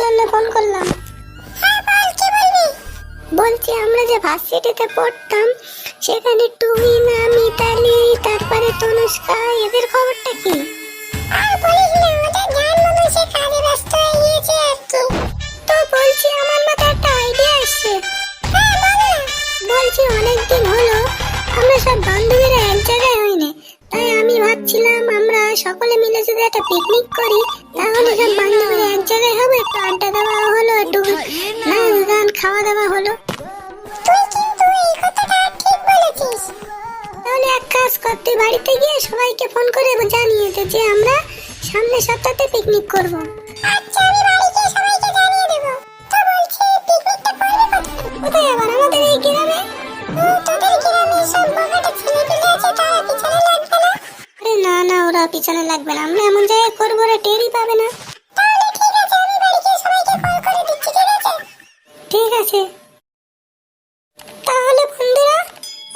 জন্য ফোন করলাম। বলছি, আমরা যে ভার্সিটিতে পড়তাম, সেখানে তুহিনা মিতালি তারপরে তনুষ্কা, এদের খবরটা কি? আর বলিস না ওদের জ্ঞান মতো সে কাজে ব্যস্ত হয়ে গিয়েছে আর কি। তো বলছি, আমার মাথায় একটা আইডিয়া আসছে। বলছি, অনেকদিন হলো, আমরা সব বান্ধবীরা এক জায়গায় হইনি ভাবছিলাম আমরা সকলে মিলে যদি একটা পিকনিক করি তাহলে সব বান্ধবীরা এক জায়গায় হবে একটু আড্ডা দেওয়া হলো একটু নাচ গান খাওয়া দাওয়া হলো। তুই কিন্তু এই কথাটা ঠিক বলেছিস। তাহলে এক কাজ কর তুই বাড়িতে গিয়ে সবাইকে ফোন করে জানিয়ে দে যে আমরা সামনের সপ্তাহে পিকনিক করব। আচ্ছা আমি বাড়ি গিয়ে সবাইকে জানিয়ে পিছনে লাগবে না। আমরা এমন জায়গায় করব ওরা টেরই পাবে না। তাহলে ঠিক আছে আমি বাড়ি সবাইকে কল করে দিচ্ছি ঠিক আছে? ঠিক আছে। তাহলে বন্ধুরা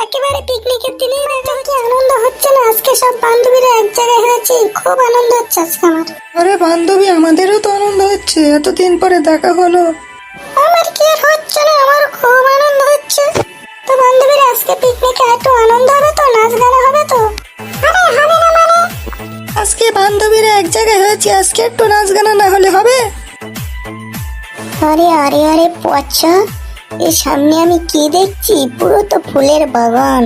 একেবারে পিকনিকের দিনে কি আনন্দ হচ্ছে না? আজকে সব বান্ধবীরা এক জায়গায় হয়েছি খুব আনন্দ হচ্ছে আজকে আমার। আরে বান্ধবী আমাদেরও তো আনন্দ হচ্ছে এতদিন পরে দেখা হলো। আমার কি আর হচ্ছে না? আমার খুব বান্ধবীরা এক জায়গায় হয়েছে, আজকে একটু নাচ গানা না হলে হবে? আরে আরে আরে, পচা এর সামনে আমি কি দেখছি? পুরো তো ফুলের বাগান।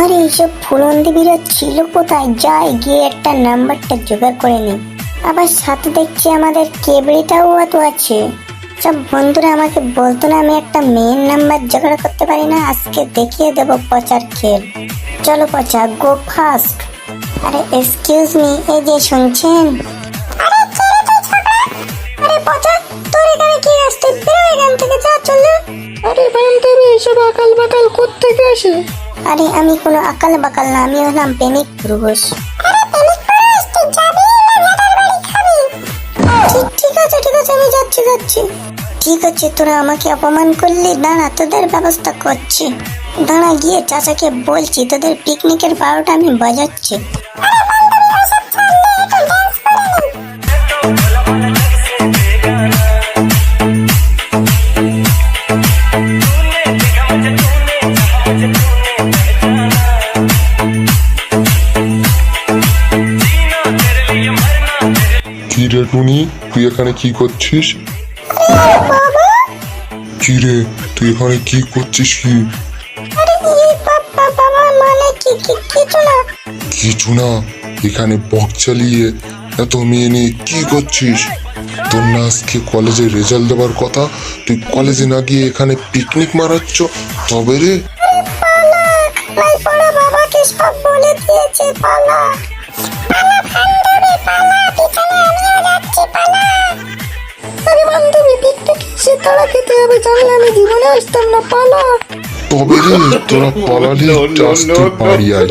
আরে, এইসব ফুলন্দিবিরা ছিল কোথায়? যাই, গিয়ে একটা নাম্বারটা জোগাড় করে নি। আবার সাথে দেখছি আমাদের কেবড়িটাও তো আছে। সব বন্ধুরা আমাকে বলতো না আমি একটা মেয়ের নাম্বার জোগাড় করতে পারি না, আজকে দেখিয়ে দেবো পচার খেল। চলো পচা গো ফাস্ট আরে এক্সকিউজ মি এই যে শুনছেন? আরে কে রে তুই আরে পচা তোর এখানে কি তুই বেরো এখান থেকে যা চলে আরে বান্ধবী এসব আকাল বাকাল কোত্থেকে আসে আরে আমি কোনো আকাল বাকাল না আমি হলাম প্রেমিক পুরুষ। আরে প্রেমিক পুরুষ তুই যাবি না? ভেটার বাড়ি খাবি। ঠিক ঠিক আছে ঠিক আছে আমি যাচ্ছি যাচ্ছি। ঠিক আছে তোরা আমাকে অপমান করলি? দাঁড়া, তোদের ব্যবস্থা করছি। দাঁড়া গিয়ে চাচাকে বলছি, তোদের পিকনিকের বারোটা আমি বাজাচ্ছি। টুনি? তুই এখানে কি করছিস? কি রে তুই এখানে কি করছিস কি? বাবা মানে কিছু না এখানে বক চালিয়ে এত মেয়ে নিয়ে কি করছিস? তোর না আজকে কলেজে রেজাল্ট দেওয়ার কথা? তুই কলেজে না গিয়ে এখানে পিকনিক মারাচ্ছ? তবে রে। বাবাকে সব বলে দিয়েছে পালা খেতে জানলে আমি জীবনে আসতাম না পালা তবে রে তোরা পালালি আসতে পারি আয়